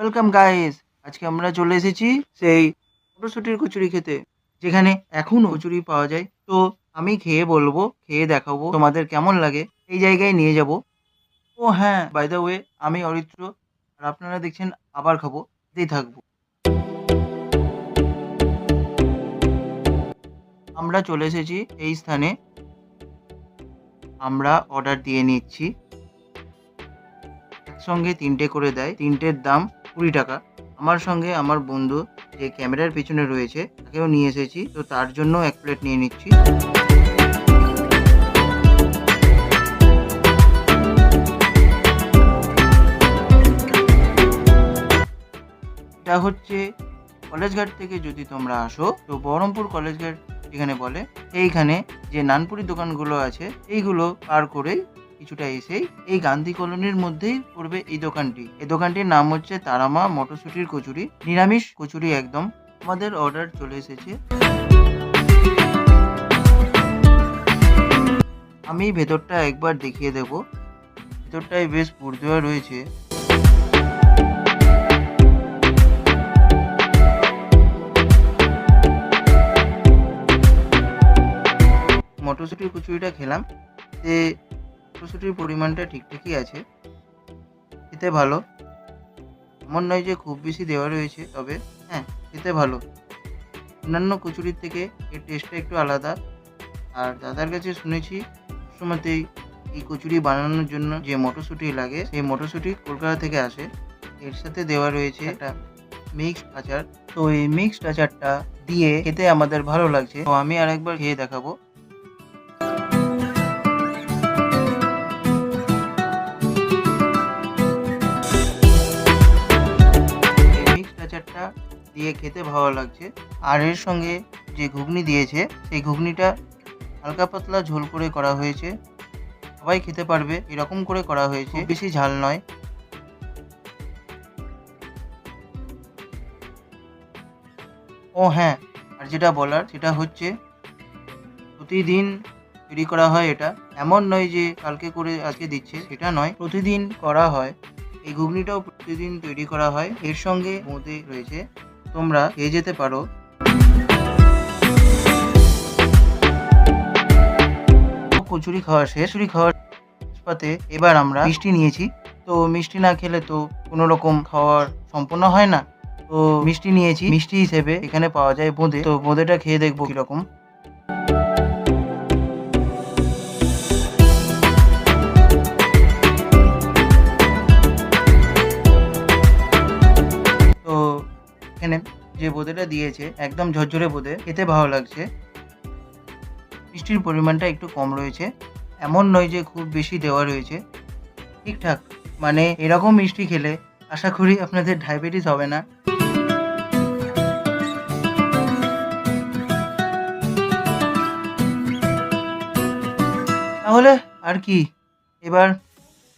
Welcome guys আজকে আমরা চলে এসেছি সেই ফটোশুটের কচুরি খেতে, যেখানে এখন কচুরি পাওয়া যায়। তো আমি খেয়ে বলব, খেয়ে দেখাবো, তোমাদের কেমন লাগে, এই জায়গায় নিয়ে যাব। ও হ্যাঁ বাই দ্য ওয়ে আমি অরিত্র, আর আপনারা দেখছেন আবার খাব দিয়ে থাকব। আমরা চলে এসেছি এই স্থানে। আমরা অর্ডার দিয়ে নিচ্ছি। একসঙ্গে তিনটে করে দেয়, তিনটের দাম কুড়ি টাকা। আমার সঙ্গে আমার বন্ধু যে ক্যামেরার পিছনে রয়েছে, তাকেও নিয়ে এসেছি। তো তার জন্য এক প্লেট নিয়ে নিচ্ছি। এটা হচ্ছে কলেজঘাট থেকে যদি তোমরা আসো, তো বহরমপুর কলেজঘাট যেখানে বলে এইখানে যে নানপুরি দোকানগুলো আছে এইগুলো পার করে কিছুটা এসেই এই গান্ধী কলোনির মধ্যেই পড়বে এই দোকানটি। এই দোকানটির নাম হচ্ছে তারামা মটরশুটির কচুরি। নিরামিষ কচুরি একদম। আমাদের অর্ডার চলে এসেছে। আমি ভেতরটা একবার দেখিয়ে দেব। ভেতরটায় বেশ পুর রয়েছে। মটরশুটির কচুরিটা খেলাম। যে মটরশুটির পরিমাণটা ঠিকঠাকই আছে। খেতে ভালো। এমন নয় যে খুব বেশি দেওয়া রয়েছে, তবে হ্যাঁ খেতে ভালো। অন্যান্য কচুরির থেকে এর টেস্টটা একটু আলাদা। আর দাদার কাছে শুনেছি সময়তেই এই কচুরি বানানোর জন্য যে মটরশুঁটি লাগে, সেই মটরশুঁটি কলকাতা থেকে আসে। এর সাথে দেওয়া রয়েছে একটা মিক্সড আচার। তো এই মিক্সড আচারটা দিয়ে খেতে আমাদের ভালো লাগছে। তো আমি আরেকবার খেয়ে দেখাবো। আচারটা দিয়ে খেতে ভালো লাগছে। আর এর সঙ্গে যে ঘুগনি দিয়েছে, সেই ঘুগনিটা হালকা পাতলা ঝোল করে করা হয়েছে। সবাই খেতে পারবে, এরকম করে করা হয়েছে। বেশি ঝাল নয়। ও হ্যাঁ আর যেটা বলার, সেটা হচ্ছে প্রতিদিন তৈরি করা হয় এটা। এমন নয় যে কালকে করে আজকে দিচ্ছে, সেটা নয়। প্রতিদিন করা হয়। এই ঘুগনিটাও প্রতিদিন তৈরি করা হয়। এর সঙ্গে বোঁদে রয়েছে, তোমরা খেয়ে যেতে পারো। কচুরি খাওয়া শেষ। কচুরি খাওয়ার পাতে এবার আমরা মিষ্টি নিয়েছি। তো মিষ্টি না খেলে তো কোনো রকম খাওয়ার সম্পূর্ণ হয় না। তো মিষ্টি নিয়েছি। মিষ্টি হিসেবে এখানে পাওয়া যায় বোঁদে। তো বোঁদেটা খেয়ে দেখব কীরকম। যে বোঁদেটা দিয়েছে, একদম ঝরঝরে বোঁদে, খেতে ভালো লাগছে। মিষ্টির পরিমাণটা একটু কম রয়েছে। এমন নয় যে খুব বেশি দেওয়া রয়েছে। ঠিকঠাক মানে এরকম মিষ্টি খেলে আশা করি আপনাদের ডায়াবেটিস হবে না। তাহলে আর কি, এবার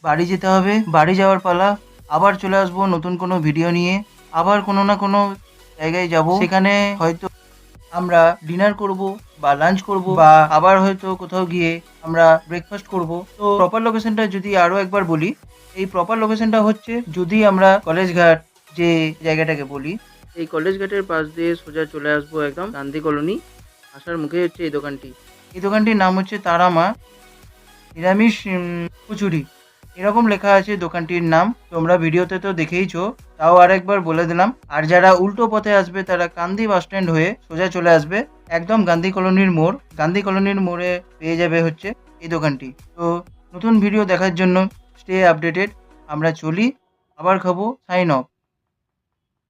বাড়ি যেতে হবে। বাড়ি যাওয়ার পালা, আবার চলে আসব নতুন কোনো ভিডিও নিয়ে। আবার কোনো না কোনো জায়গায় যাব। সেখানে হয়তো আমরা ডিনার করব বা লাঞ্চ করব বা আবার হয়তো কোথাও গিয়ে আমরা ব্রেকফাস্ট করব। তো প্রপার লোকেশনটা যদি আরও একবার বলি এই প্রপার লোকেশনটা হচ্ছে যদি আমরা কলেজ ঘাট যে জায়গাটাকে বলি। এই কলেজ ঘাটের পাশ দিয়ে সোজা চলে আসব একদম গান্ধী কলোনি। আসার মুখে হচ্ছে এই দোকানটি। এই দোকানটির নাম হচ্ছে তারামা নিরামিষ কচুরি। এরকম লেখা আছে দোকানটির নাম, তোমরা ভিডিওতে তো দেখেইছো, তাও আরেকবার বলে দিলাম। আর যারা উল্টো পথে আসবে, তারা কান্দি বাস স্ট্যান্ড হয়ে সোজা চলে আসবে, একদম গান্ধী কলোনির মোড়। গান্ধী কলোনির মোড়ে পেয়ে যাবে হচ্ছে এই দোকানটি। তো নতুন ভিডিও দেখার জন্য স্টে আপডেটেড আমরা চলি, আবার খাব সাইন অফ